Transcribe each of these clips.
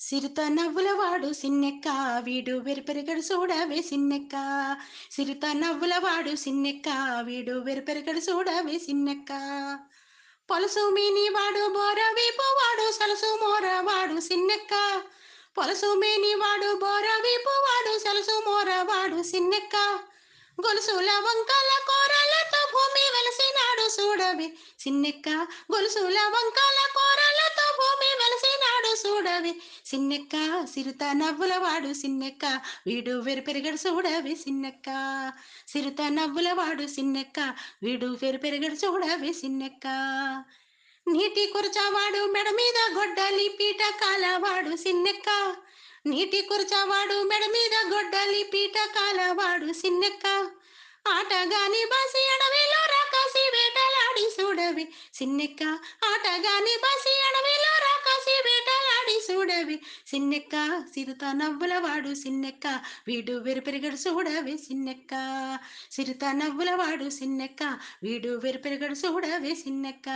సిరిత నవ్వులవాడు సిన్నెక్క వీడు వెరిపెరగడు చూడవే సిన్నెక్క. సిరిత నవ్వులవాడు సిన్నెక్క వీడు వెరిపెరగడు చూడవే సిన్నెక్క. పొలసు మీని వాడు బోర వీపు వాడు సలసు మోర వాడు సిన్నెక్క. పొలసు మేని వాడు బోర వీపు వాడు సలసు మోర వాడు సిన్నెక్క. గొలుసుల వంకల కూరలతో భూమి వెలసినాడు చూడవే సిన్నెక్క. గొలుసుల వంకల కూరలతో వెలసినాడు చూడవి సిన్నెక్క సిరుత నవ్వులవాడు సిన్నెక్క. వీడు వెరిపెరగడు చూడవి సిన్నెక్క. సిరుత నవ్వులవాడు సిన్నెక్క. వీడు వెరిపెరగడు చూడవి సిన్నెక్క. నీటి కురచవాడు మెడ మీద గొడ్డలి పీట కాలవాడు సిన్నెక్క. నీటి కురచవాడు మెడ మీద గొడ్డలి పీట కాలవాడు సిన్నెక్క. ఆటగాని బాసి అడవిలో రాకాసి వేటలాడి చూడవి సిన్నెక్క. ఆటగాని బాసి చూడవి సిన్నెక్క సిరుత నవ్వులవాడు సిన్నెక్క. వీడు వెరిపెరగడు చూడవి సిన్నెక్క. సిరుత నవ్వులవాడు సిన్నెక్క. వీడు వెరిపెరగడు చూడవి సిన్నెక్క.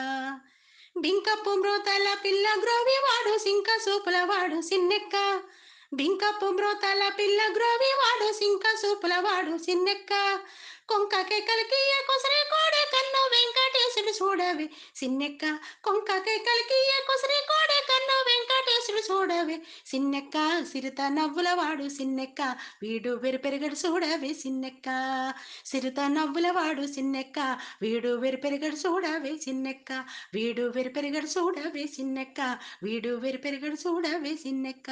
బింకప్పు మృతల పిల్ల గ్రోవి వాడు సింక సూపుల వాడు సిన్నెక్క. బింకప్పు మృతల పిల్ల గ్రోవి వాడు సింక సూపుల వాడు సిన్నెక్క. కొంకకే కలికి కుసరి కోడే కన్ను వెంకటేశుడు చూడవి సిన్నెక్క. కొంకకే కలికి కుసరి కోడే చూడవే సిన్నెక్క సిరిత నవ్వులవాడు సిన్నెక్క వీడు వెరిపెరగడు చూడవే సిన్నెక్క. సిరిత నవ్వులవాడు సిన్నెక్క వీడు వెరిపెరగడు చూడవే సిన్నెక్క. వీడు వెరిపెరగడు చూడవే సిన్నెక్క వీడు వెరిపెరగడు చూడవే సిన్నెక్క.